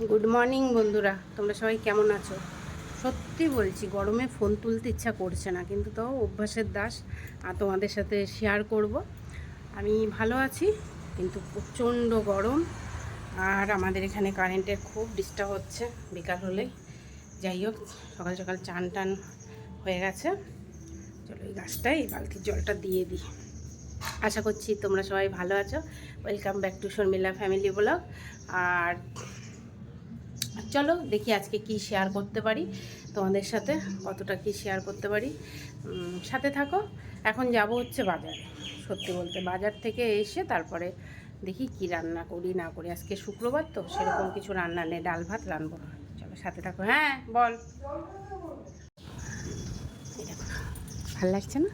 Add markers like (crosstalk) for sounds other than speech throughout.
Good morning বন্ধুরা। তোমরা সবাই কেমন আছো? সত্যি বলছি, গরমে ফোন তুলতে ইচ্ছা করছে না, কিন্তু তাও অভ্যাসের দাস, আর তোমাদের সাথে শেয়ার করব। আমি ভালো আছি, কিন্তু প্রচণ্ড গরম, আর আমাদের এখানে কারেন্টের খুব ডিস্টার্ব হচ্ছে, বিকাল হলেই। যাই হোক, সকাল সকাল চান টান হয়ে গেছে। চলো এই গাছটাই বালতির জলটা দিয়ে দিই। আশা করছি তোমরা সবাই ভালো আছো। Welcome back to Sharmila family blog আর চলো দেখি আজকে কি শেয়ার করতে পারি। তোমাদের সাথে কতটা কি শেয়ার করতে পারি। সাথে থাকো। এখন যাব হচ্ছে বাজার। সত্যি বলতে বাজার থেকে এসে তারপরে দেখি কি রান্না করি, না করি। আজকে শুক্রবার তো, সেরকম কিছু রান্না নেই। ডাল ভাত রানবো চলো সাথে থাকো। হ্যাঁ বল। ভালো লাগছে না?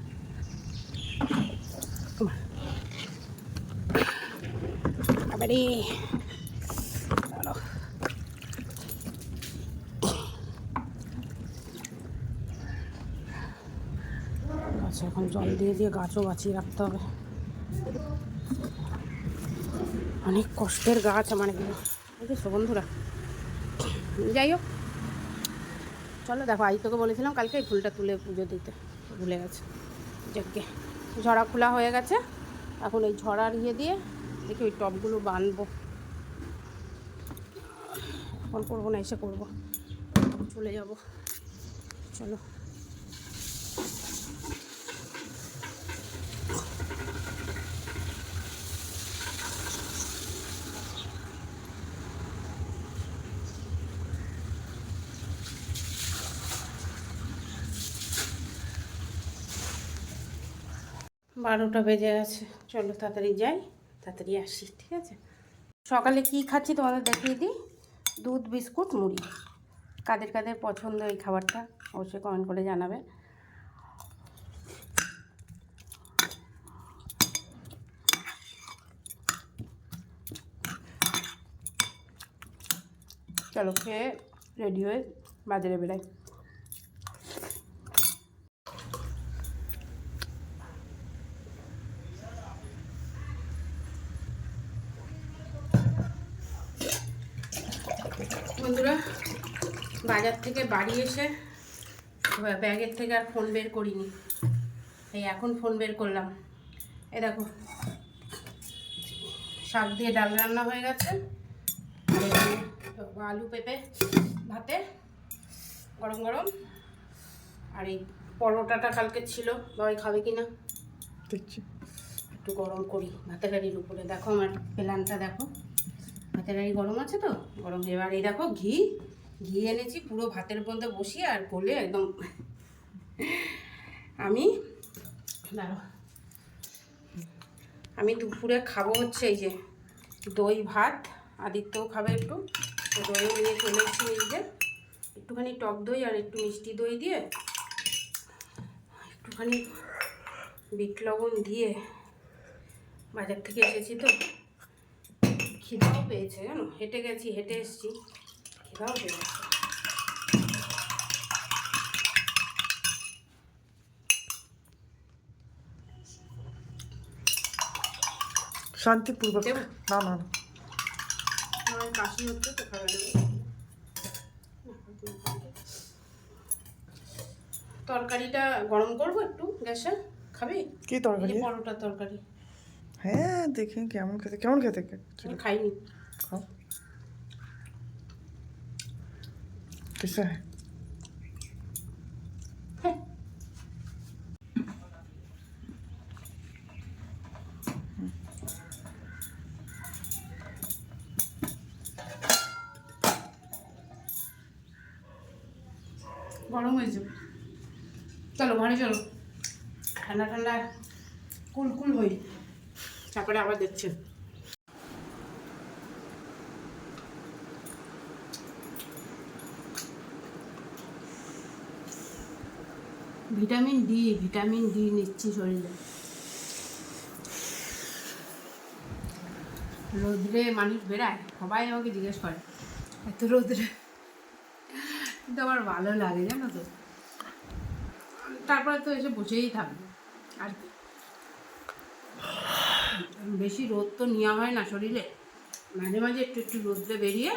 আবারে গাছে এখন জল দিয়ে দিয়ে গাছও বাঁচিয়ে রাখতে হবে। অনেক কষ্টের গাছ আমার এগুলো। বুঝেছ বন্ধুরা যাই হোক। চলো দেখো, আজ তোকে বলেছিলাম কালকে এই ফুলটা তুলে পুজো দিতে। ভুলে গেছে। যাকে ঝরা খোলা হয়ে গেছে, এখন এই ঝরার ইয়ে দিয়ে দেখি ওই টবগুলো বানবো। এখন করব না, এসে করব। চলে যাব। চলো। বারোটা বেজে গেছে। চলো তাড়াতাড়ি যাই, তাড়াতাড়ি আসি, ঠিক আছে? সকালে কি খাচ্ছি তোমাদের দেখিয়ে দিই? দুধ, বিস্কুট, মুড়ি। কাদের কাদের পছন্দ এই খাবারটা অবশ্যই কমেন্ট করে জানাবে। চলো খেয়ে রেডি হয়ে বাজারে বেরাই বন্ধুরা বাজার থেকে বাড়ি এসে ব্য- ব্যাগের থেকে আর ফোন বের করিনি। এই এখন ফোন বের করলাম। এ দেখো শাক দিয়ে ডাল রান্না হয়ে গেছে। আলু পেঁপে ভাতে গরম গরম। আর এই পরোটাটা কালকে ছিল বাবাই খাবে কি না একটু গরম করি ভাতের হাঁড়ির উপরে। দেখো আমার প্ল্যানটা দেখো। ভাতের হাঁড়ি গরম আছে তো? গরম এবার এই দেখো ঘি ঘি এনেছি, পুরো ভাতের মধ্যে বসিয়ে আর কোলে একদম আমি আমি দুপুরে খাব হচ্ছে এই যে দই ভাত আদিত্যও খাবে একটু। তো দইও নিয়ে চলে এসেছি এই যে। একটুখানি টক দই আর একটু মিষ্টি দই দিয়ে, একটুখানি বিট লবণ দিয়ে বাজার থেকে এসেছি তো। খিদাও পেয়েছে জানো, হেঁটে গেছি, হেঁটে এসেছি। শান্তিপূর্বক না না কাশি হচ্ছে তো তরকারিটা গরম করব একটু গ্যাসে। খাবি? কি তরকারি? পরোটা তরকারি। হ্যাঁ দেখি কেমন খেতে কেমন খেতে খাইনি। কিছু গরম হয়েছে। চলো ঘরে চলো। ঠান্ডা ঠান্ডা কুলকুল হই। তারপরে আবার দেখছে। ভিটামিন ডি ভিটামিন ডি নিচ্ছি শরীরে। রোদ্রে মানুষ বেড়ায়, সবাই আমাকে জিজ্ঞেস করে, এত রোদ্রে? কিন্তু আমার ভালো লাগে, জানো তো। তারপরে তো এসে বসেই থাকবে, আর কি। বেশি রোদ তো নেওয়া হয় না শরীরে। মাঝে মাঝে একটু একটু রোদ্রে বেরিয়ে,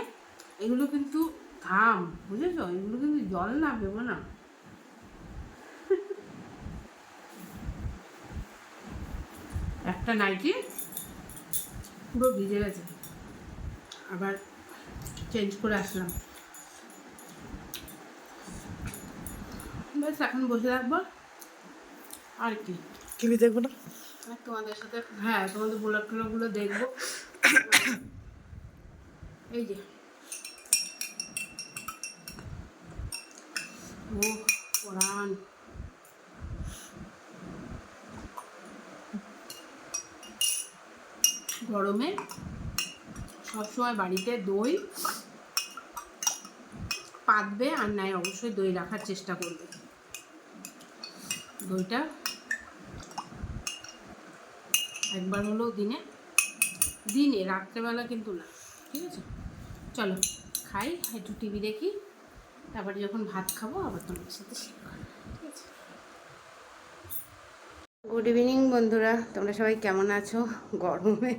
এগুলো কিন্তু ঘাম, বুঝেছ? এগুলো কিন্তু জল না, ভেবো না। একটা নাইটি। পুরো ভিজে গেছে। আবার চেঞ্জ করে আসলাম। ব্যাস এখন বসে থাকব। আর কি। টিভি দেখব না? তোমাদের সাথে হ্যাঁ তোমাদের ব্লগ ট্লগুলো দেখব। এই যে। ও কোরআন। গরমে সবসময় বাড়িতে দই পাতবে আর নাই অবশ্যই দই রাখার চেষ্টা করবে। দইটা একবার হলেও দিনে দিনে, রাত্রেবেলা কিন্তু না, ঠিক আছে? চলো, খাই, একটু টিভি দেখি, তারপরে যখন ভাত খাব আবার তোমার সাথে শেয়ার করব ঠিক আছে গুড ইভিনিং বন্ধুরা। তোমরা সবাই কেমন আছো? গরমে।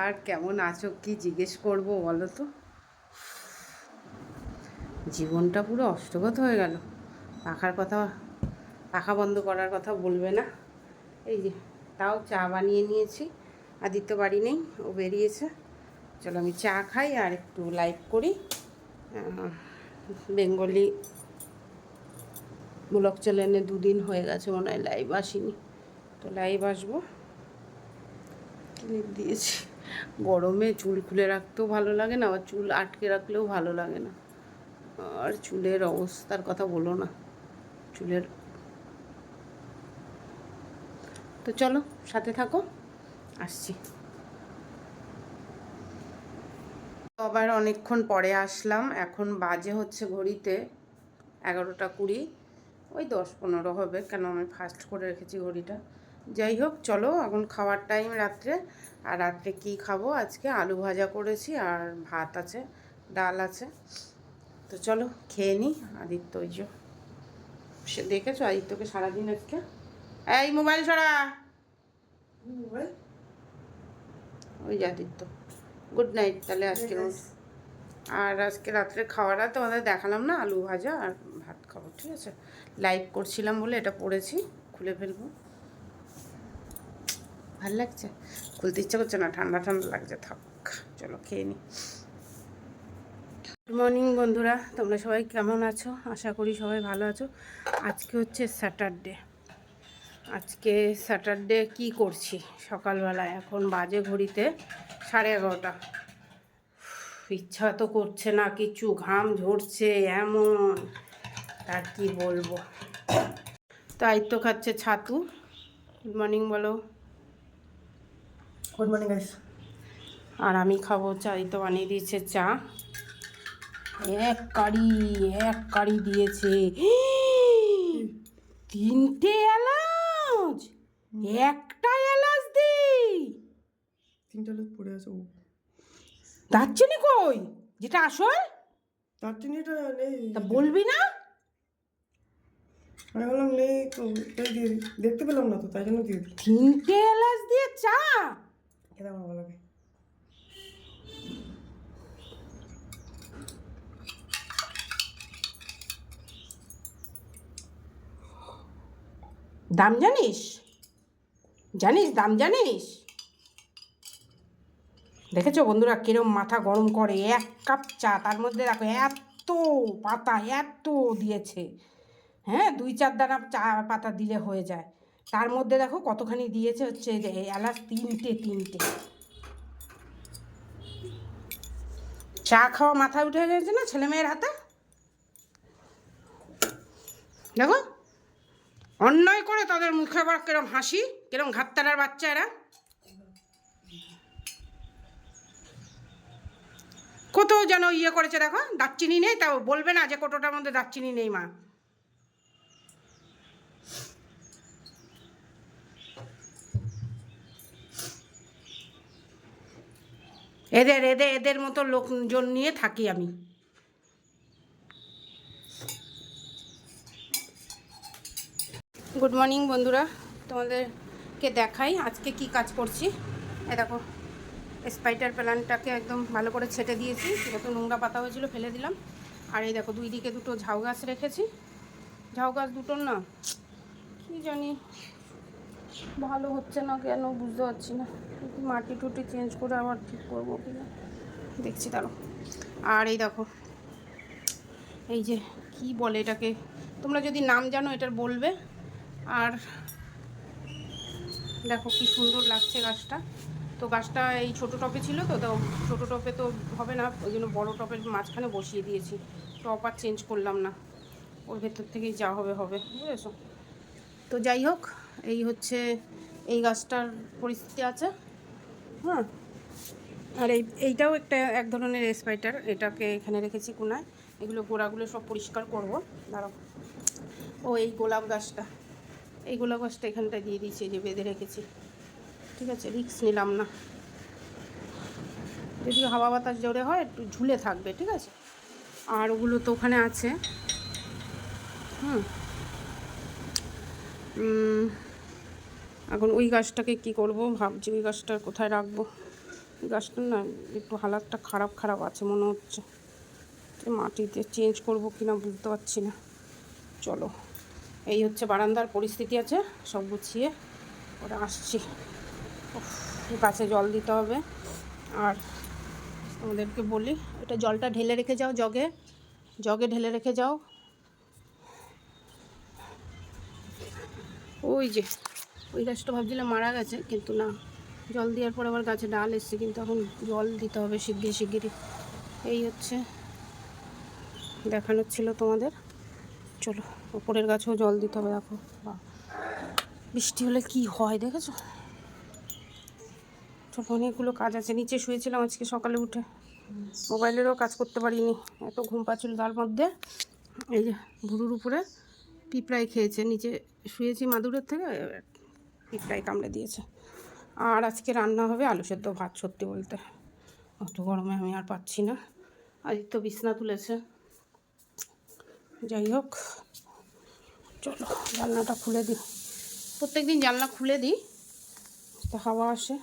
আর কেমন আছো? কি জিজ্ঞেস করব বলো তো? জীবনটা পুরো অষ্টগত হয়ে গেল। পাখার কথা, পাখা বন্ধ করার কথা বলবে না। এই যে, তাও চা বানিয়ে নিয়েছি। আদিত্য বাড়ি নেই, ও বেরিয়েছে। চলো আমি চা খাই আর একটু লাইভ করি। বেঙ্গলি ব্লগ চ্যানেলে দুদিন হয়ে গেছে, মনে হয় লাইভ আসিনি। তো লাইভ আসব। ক্লিপ দিয়েছি। গরমে চুল খুলে রাখতেও ভালো লাগে না, আবার চুল আটকে রাখলেও ভালো লাগে না। আর চুলের অবস্থার কথা বলো না, চুলের। তো চলো, সাথে থাকো, আসছি। আবার অনেকক্ষণ পরে আসলাম, এখন বাজে হচ্ছে ঘড়িতে এগারোটা কুড়ি, ওই দশ পনেরো হবে, কেন আমি ফাস্ট করে রেখেছি ঘড়িটা। যাই হোক চলো এখন খাওয়ার টাইম রাত্রে। আর রাত্রে কি খাব? আজকে আলু ভাজা করেছি আর ভাত আছে ডাল আছে। তো চলো খেয়ে নিই আদিত্য ওই যে। সে দেখেছ আদিত্যকে সারাদিন আজকে? এই মোবাইল ছড়া ওই যে আদিত্য। গুড নাইট তাহলে আজকে আর আজকে রাত্রে খাওয়াটা তোমাদের দেখালাম না আলু ভাজা আর ভাত খাব ঠিক আছে? লাইভ করছিলাম বলে এটা পড়েছি খুলে ফেলব। ভালো লাগছে? খুলতে ইচ্ছা করছে না, ঠান্ডা ঠান্ডা লাগছে, থাক, চলো খেয়ে নিই গুড মর্নিং বন্ধুরা, তোমরা সবাই কেমন আছো? আশা করি সবাই ভালো আছো। আজকে হচ্ছে স্যাটারডে আজকে স্যাটারডে কি করছি? সকালবেলা এখন বাজে ঘড়িতে সাড়ে এগারোটা। ইচ্ছা তো করছে না, কিছু ঘাম ঝরছে, এমন। তার কি বলব? তাই তো খাচ্ছে ছাতু। গুড মর্নিং বলো। গুড মর্নিং গাইস আর আমি খাব চাই তো বানিয়ে দিয়েছে চা। এক কারি এক কারি দিয়েছে। (gasps) তিনটে এলাচ! একটা এলাচ দি! তিনটে এলাচ পড়ে আছে ও। দারচিনি কই? যেটা আসল? তার চিনিটা নেই। তা বলবি না? আমি বললাম নেই তো দেখতে পেলাম না তো তাই জন্য দিয়ে তিনটে এলাচ দিয়ে চা? আমার ভালো লাগে দাম জানিস জানিস দাম জানিস দেখেছ বন্ধুরা কিরম মাথা গরম করে? এক কাপ চা, তার মধ্যে দেখো এত পাতা, এত দিয়েছে। হ্যাঁ দুই চার দানা চা পাতা দিলে হয়ে যায়। তার মধ্যে দেখো কতখানি দিয়েছে হচ্ছে যে এলাচ তিনটে তিনটে। চা খাওয়া মাথায় উঠে গেছে না ছেলে মেয়ের হাতে? দেখো, অন্যায় করে তাদের মুখে আবার কিরম হাসি, কিরম ঘাত্তারার বাচ্চা এরা। কোথাও যেন ইয়ে করেছে দেখো, দারচিনি নেই, তাও বলবে না যে কোটোটার মধ্যে দারচিনি নেই মা। এদের এদের এদের মতো লোকজন নিয়ে থাকি আমি। গুড মর্নিং বন্ধুরা। তোমাদেরকে দেখাই আজকে কি কাজ করছি। এ দেখো স্পাইটার প্ল্যানটাকে একদম ভালো করে ছেটে দিয়েছি। যত নোংরা পাতা হয়েছিল, ফেলে দিলাম। আর এই দেখো, দুই দিকে দুটো ঝাউ গাছ রেখেছি। ঝাউ গাছ দুটোর না, কি জানি ভালো হচ্ছে না কেন বুঝতে পারছি না। মাটি টুটি চেঞ্জ করে আবার ঠিক করব কি না দেখছি তারও আর এই দেখো, এই যে কি বলে এটাকে? তোমরা যদি নাম জানো, এটার বলবে। আর দেখো কি সুন্দর লাগছে গাছটা। তো গাছটা এই ছোটো টপে ছিল তো তো ছোটো টপে তো হবে না, ওই জন্য বড়ো টপের মাঝখানে বসিয়ে দিয়েছি। টপ আর চেঞ্জ করলাম না। ওর ভেতর থেকেই যা হবে হবে, বুঝেছ? তো যাই হোক এই হচ্ছে এই গাছটার পরিস্থিতি আছে। হ্যাঁ। আর এই, এইটাও একটা এক ধরনের স্পাইটার এটাকে এখানে রেখেছি কোনায়। এগুলো গোড়াগুলো সব পরিষ্কার করব। দাঁড়াও। ও, এই গোলাপ গাছটা। এই গোলাপ গাছটা এখানটায় দিয়ে দিয়েছি যে বেঁধে রেখেছি। ঠিক আছে রিক্স নিলাম না। যদি হাওয়া বাতাস জোরে হয়, একটু ঝুলে থাকবে, ঠিক আছে? আর ওগুলো তো ওখানে আছে। হুম। এখন ওই গাছটাকে কি করব? ভাবছি ওই গাছটা কোথায় রাখব? ওই গাছটা না একটু হালাতটা খারাপ খারাপ আছে মনে হচ্ছে। মাটিতে চেঞ্জ করব কি না বুঝতে পারছি না। চলো, এই হচ্ছে বারান্দার পরিস্থিতি আছে, সব গুছিয়ে ওরা আসছি। গাছে জল দিতে হবে। আর আমাদেরকে বলি, এটা জলটা ঢেলে রেখে যাও জগে। জগে ঢেলে রেখে যাও। ওই যে, ওই গাছটা ভাবছিলাম মারা গেছে, কিন্তু না। জল দেওয়ার পর আবার গাছে ডাল এসছে, কিন্তু এখন জল দিতে হবে শিগগির শিগগিরই। এই হচ্ছে দেখানো ছিল তোমাদের। চলো, ওপরের গাছেও জল দিতে হবে, দেখো। বৃষ্টি হলে কি হয়, দেখেছ? চলো অনেকগুলো কাজ আছে, নিচে শুয়েছিলাম আজকে সকালে উঠে। মোবাইলেরও কাজ করতে পারিনি, এত ঘুম পাচ্ছিল তার মধ্যে। এই যে, ভুরুর উপরে পিঁপড়াই খেয়েছে। নিচে শুয়েছি মাদুরের থেকে, পিঁপড়াই কামড়ে দিয়েছে। আর আজকে রান্না হবে আলু সেদ্ধ ভাত, সত্যি বলতে। অত গরমে আমি আর পাচ্ছি না। আদিত্য বিছনা তুলেছে। যাই হোক, চলো জানলাটা খুলে দিই। প্রত্যেক দিন জানলা খুলে দিই, হাওয়া আসে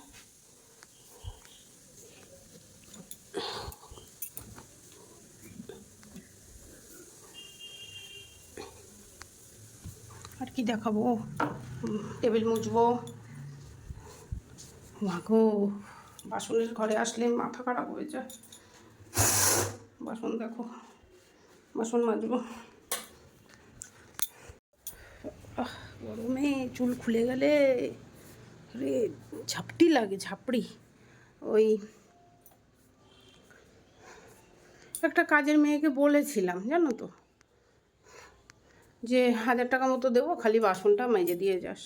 আর কি দেখাবো? টেবিল মুছবো। মাগো বাসনের ঘরে আসলে মাথা খারাপ হয়ে যায়। বাসন দেখো, বাসন মাজবো। গরমে চুল খুলে গেলে রে ঝাপটি লাগে, ঝাপড়ি। ওই একটা কাজের মেয়েকে বলেছিলাম, জানো তো? যে হাজার টাকা মতো দেবো, খালি বাসনটা মেজে দিয়ে যাস।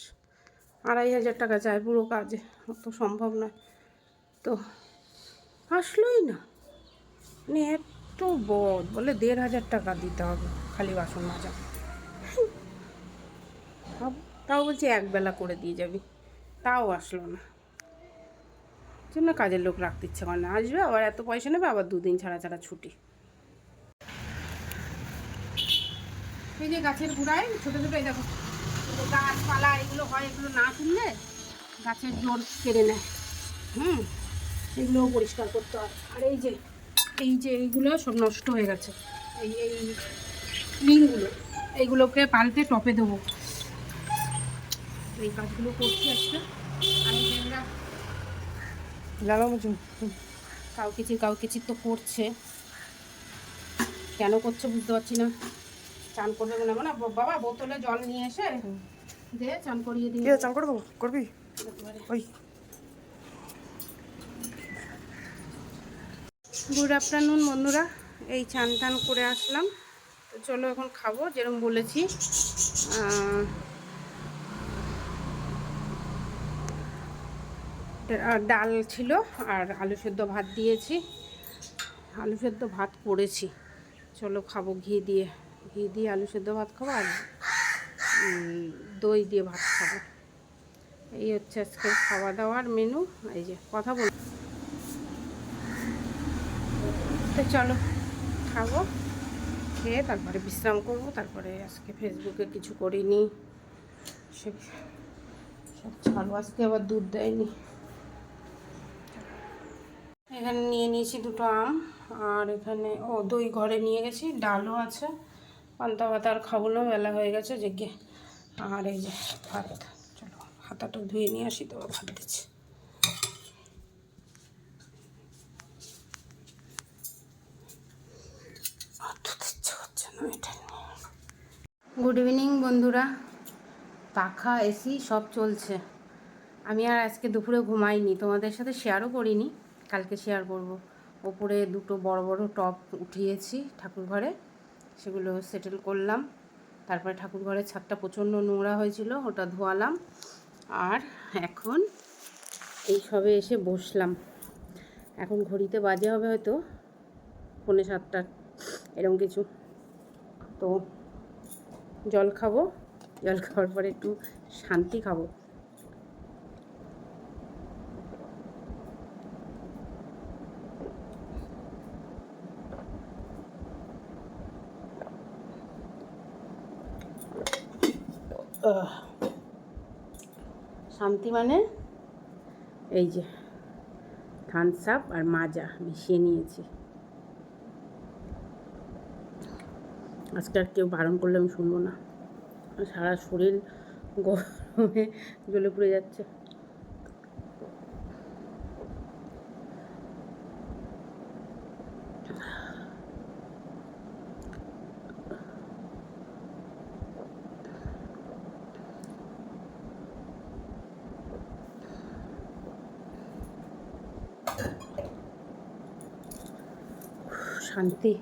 আড়াই হাজার টাকা চায় পুরো কাজে, অত সম্ভব নয়। তো আসলোই না। মানে এত বদ, বলে দেড় হাজার টাকা দিতে হবে, খালি বাসন মাজা। তাও বলছি একবেলা করে দিয়ে যাবি। তাও আসলো না। জন্য কাজের লোক রাখতে ইচ্ছে করে না। আসবে, আবার এত পয়সা নেবে, আবার দুদিন ছাড়া ছাড়া ছুটি। এই যে গাছের গোড়ায় ছোটো ছোটো এই দেখো গাছপালা এগুলো হয় এগুলো না তুললে গাছের জোর কেড়ে নেয়। হুম এগুলোও পরিষ্কার করতে হয়। আর এই যে এই যে এইগুলো সব নষ্ট হয়ে গেছে। এই এই রিংগুলো এইগুলোকে পাল্টে টপে দেবো। এই কাজগুলো করছি আজকে। আমি যেগুলা জানলা মুছুন কাউ কিছু কাউ কিছু তো করছে কেন করছে বুঝতে পারছি না। চান করবে মনে হয়। না বাবা বোতলে জল নিয়ে এসে দে চান করিয়ে দিয়ে চান করে দেবো করবি? ওই। গুড আফটারনুন বন্ধুরা। এই চান টান করে আসলাম। তো চলো এখন খাব যেরকম বলেছি। আর ডাল ছিল আর আলু সেদ্ধ ভাত দিয়েছি। আলু সেদ্ধ ভাত করেছি। চলো খাব ঘি দিয়ে। ঘি দিয়ে আলু সেদ্ধ ভাত খাব আর দই দিয়ে ভাত খাব। এই হচ্ছে আজকে খাওয়া দাওয়ার মেনু এই যে, কথা বল তো চলো, খাব, খেয়ে তারপরে বিশ্রাম করব। তারপরে আজকে ফেসবুকে কিছু করিনি। সে সব ছাড়ো, আজকে আবার দুধ দেয়নি। এখানে নিয়ে নিয়েছি দুটো আম, আর এখানে ও, দই ঘরে নিয়ে গেছি, ডালও আছে। পান্তা ভাত আর খাব না, বেলা হয়ে গেছে যে গে আর এই যে ভাত, চলো, হাতাটা ধুয়ে নিয়ে আসি তো ভাত দিচ্ছি। গুড ইভিনিং বন্ধুরা। পাখা এসি সব চলছে। আমি আর আজকে দুপুরে ঘুমাইনি, তোমাদের সাথে শেয়ারও করিনি, কালকে শেয়ার করব। ওপরে দুটো বড় বড় টপ উঠিয়েছি ঠাকুর ঘরে সেগুলো সেটেল করলাম। তারপরে ঠাকুর ঘরের ছাদটা প্রচণ্ড নোংরা হয়েছিল, ওটা ধোয়ালাম। আর এখন এই সবে এসে বসলাম। এখন ঘড়িতে বাজে হবে হয়তো পৌনে সাতটা এরকম কিছু। তো জল খাব। জল খাওয়ার পরে একটু শান্তি খাব। শান্তি মানে? এই যে থামস আপ আর মাজা মিশিয়ে নিয়েছি। আজকে আর কেউ বারণ করলে আমি শুনব না। সারা শরীর গরমে জ্বলে পুড়ে যাচ্ছে। শান্তি,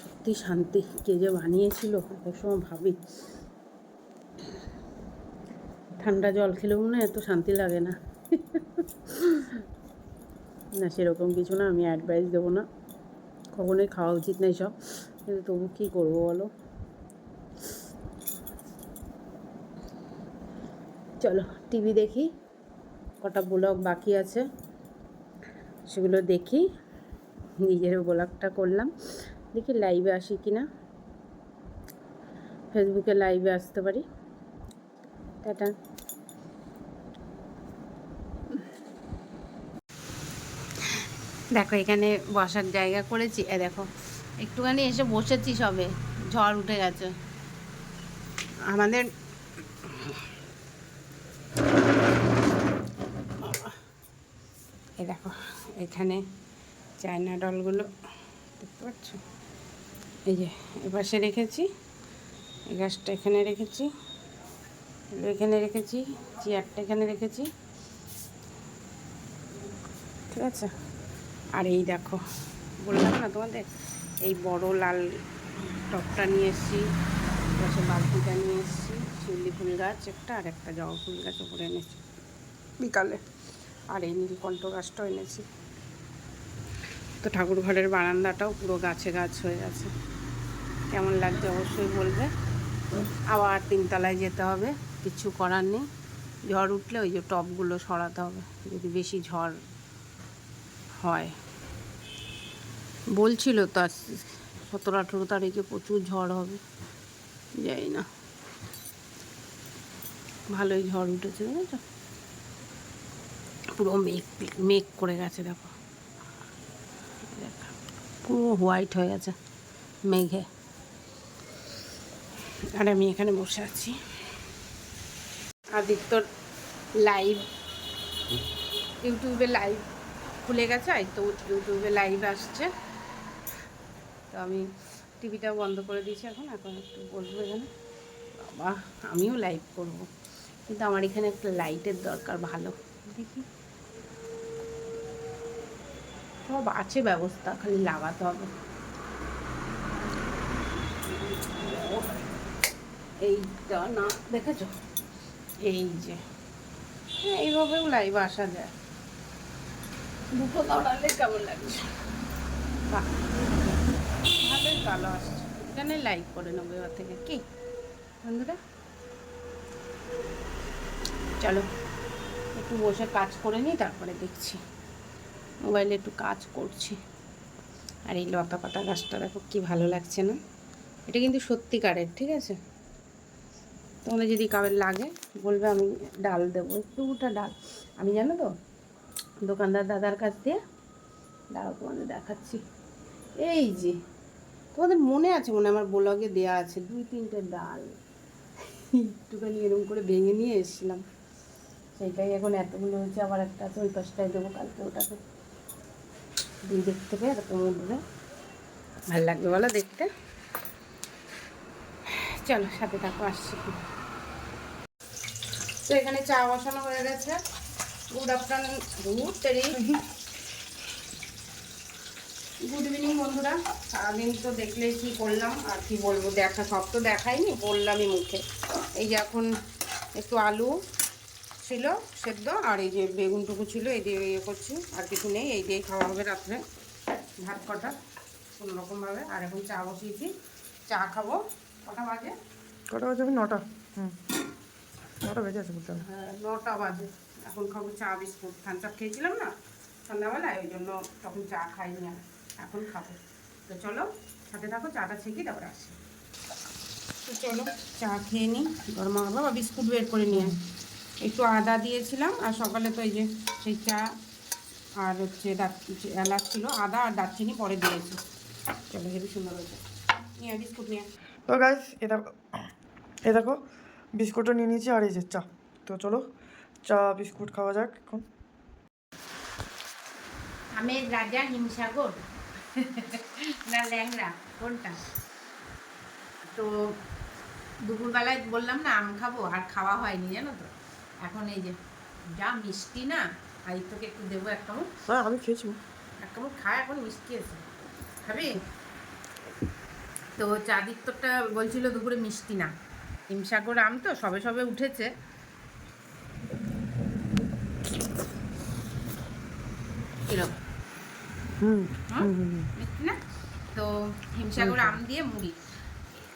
সত্যি শান্তি। কে যে বানিয়েছিল, এক সময় ভাবি। ঠান্ডা জল খেলেও না এত শান্তি লাগে না। না, সেরকম কিছু না, আমি অ্যাডভাইস দেবো না। কখনোই খাওয়া উচিত না সব কিন্তু তবু কী করব বলো? চলো টিভি দেখি। কটা ব্লগ বাকি আছে, সেগুলো দেখি। নিজের ব্লগটা করলাম। দেখি লাইভে আসি কি না ফেসবুকে লাইভে আসতে পারি। টাটা। দেখো এখানে বসার জায়গা করেছি। এ দেখো একটুখানি এসে বসেছি সবে। ঝড় উঠে গেছে। আমাদের এ দেখো এখানে চায়না ডলগুলো দেখতে পাচ্ছ? এই যে, এপাশে রেখেছি, এই গাছটা এখানে রেখেছি এখানে রেখেছি, চেয়ারটা এখানে রেখেছি। ঠিক আছে? আর এই দেখো, বললাম না তোমাদের, এই বড় লাল টপটা নিয়ে এসেছি পাশে বালতিটা নিয়ে এসেছি, শিউলি ফুল গাছ একটা আর একটা জবা ফুল গাছ ওপরে এনেছি। বিকালে। আর এই নীলকণ্ঠ গাছটাও এনেছি। তো ঠাকুর ঘরের বারান্দাটাও পুরো গাছে গাছ হয়ে গেছে কেমন লাগছে অবশ্যই বলবে। আবার তিনতলায় যেতে হবে, কিছু করার নেই। ঝড় উঠলে ওই যে টবগুলো সরাতে হবে, যদি বেশি ঝড় হয়। বলছিল তো সতেরো আঠেরো তারিখে প্রচুর ঝড় হবে, যাই না। ভালোই ঝড় উঠেছে বুঝেছ পুরো মেঘ মেঘ করে গেছে, দেখো। পুরো হোয়াইট হয়ে গেছে, মেঘে। আর আমি এখানে বসে আছি। আদিত্যর লাইভ ইউটিউবে লাইভ খুলে গেছে, আর তো ইউটিউবে লাইভ আসছে। তো আমি টিভিটা বন্ধ করে দিয়েছি এখন এখন একটু বলব এখানে। বাবা, আমিও লাইভ করব। কিন্তু আমার এখানে একটা লাইটের দরকার ভালো। দেখি। সব আছে ব্যবস্থা খালি লাগাতে হবে। এইটা না দেখেছ? এই যে। হ্যাঁ এইভাবেও লাইভ আসা যায়। দুটো দাঁড়ালে কেমন লাগছে? ভালোই ভালো আসছে। এখানে লাইক করে নেব এবার থেকে কি? বন্ধুরা? চলো একটু বসে কাজ করে নিই তারপরে দেখছি। মোবাইলে একটু কাজ করছি। আর এই লতা পাতা গাছটা দেখো কি ভালো লাগছে না? এটা কিন্তু সত্যিকারের, ঠিক আছে? তোমাদের যদি কাবের লাগে, বলবে আমি ডাল দেবো। একটুটা ডাল। আমি জানো তো, দোকানদার দাদার কাছ দিয়ে দাঁড়াও তোমাদের দেখাচ্ছি। এই যে, তোমাদের মনে আছে মনে আমার ব্লগে দেয়া আছে, দুই তিনটে ডাল। একটুখানি এরকম করে ভেঙে নিয়ে এসেছিলাম। সেইটাই এখন এতগুলো হয়েছে, আবার একটা আছে, ওই পাশটায় দেবো, কালকে ওটাকে দিক থেকে এরকম উঠবে ভালো লাগবে বলো দেখতে? চলো, সাথে থাকো, আসছি। তো এখানে চা বসানো হয়ে গেছে। Good afternoon good good evening বন্ধুরা। সারাদিন তো দেখলে কি করলাম, আর কি বলব, দেখা সব তো দেখাইনি, বললামই মুখে। এই যে এখন একটু আলু ছিল সেদ্ধ আর এই যে বেগুনটুকু ছিল এই দিয়ে ইয়ে করছি। আর কিছু নেই এই দিয়েই খাওয়া হবে রাত্রে। ভাত কটা কোনো রকমভাবে আর এখন চা বসিয়েছি। চা খাব। কটা বাজে? কটা বাজে? আমি নটা। হুম। নটা বেজে আছে বলতে হ্যাঁ, নটা বাজে। এখন খাব চা বিস্কুট। ধান চাপ খেয়েছিলাম না সন্ধ্যাবেলায় ওই জন্য তখন চা খাইনি আর। এখন খাব। তো চলো সাথে থাকো চাটা ছেঁকি তারপরে আসি তো চলো চা খেয়ে নিই গরমা বাবা বিস্কুট বের করে নিয়ে। একটু আদা দিয়েছিলাম আর সকালে তো এই যে সেই চা আর হচ্ছে এলাচ ছিল আদা আর দারচিনি পরে দিয়েছি। চলো হেবি সুন্দর হয়েছে। নিয়ে বিস্কুট নিয়ে তো গাইস এ দেখো এ দেখো বিস্কুটও নিয়ে নিয়েছি আর এই যে চা। তো চলো চা বিস্কুট খাওয়া যাক এখন। আমের রাজা হিমসাগর। না ল্যাংড়া কোনটা? তো দুপুরবেলায় বললাম না আম খাব আর খাওয়া হয়নি জানো তো? এখন এই যে যা মিষ্টি না আর তোকে একটু দেবো এক কামড় হ্যাঁ আমি খেয়েছি। এক কামড় খা এখন মিষ্টি আছে। খাবি? তো চাদিত্যটা বলছিল দুপুরে মিষ্টি না। হিমসাগর আম তো সবে সবে উঠেছে। কীরকম? না? তো হিমসাগর আম দিয়ে মুড়ি।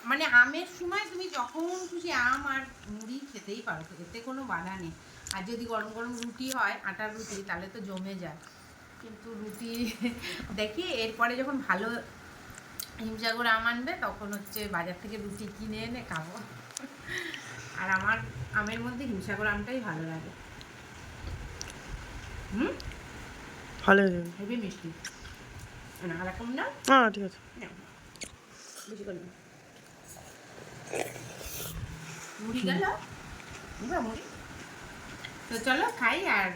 মানে আমের সময় তুমি যখন খুশি আম আর মুড়ি খেতেই পারো এতে কোনো বাধা নেই। আর যদি গরম গরম রুটি হয় আটার রুটি তাহলে তো জমে যায়। কিন্তু রুটি (laughs) দেখি এরপরে যখন ভালো হিমসাগর আম আনবে তখন হচ্ছে বাজার থেকে রুটি কিনে এনে খাব। আর আমার আমের মধ্যে হিমসাগর আমটাই ভালো লাগে। হুম? ভালো হয়ে হেভি মিষ্টি। না এরকম না হ্যাঁ ঠিক আছে। নাও, বেশি করে। মুড়ি গেল। তো চলো খাই আর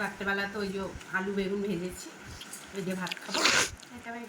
রাত্রেবেলা তো ওই যে আলু বেগুন ভেজেছি। ওই যে ভাত খাব। একেবারে।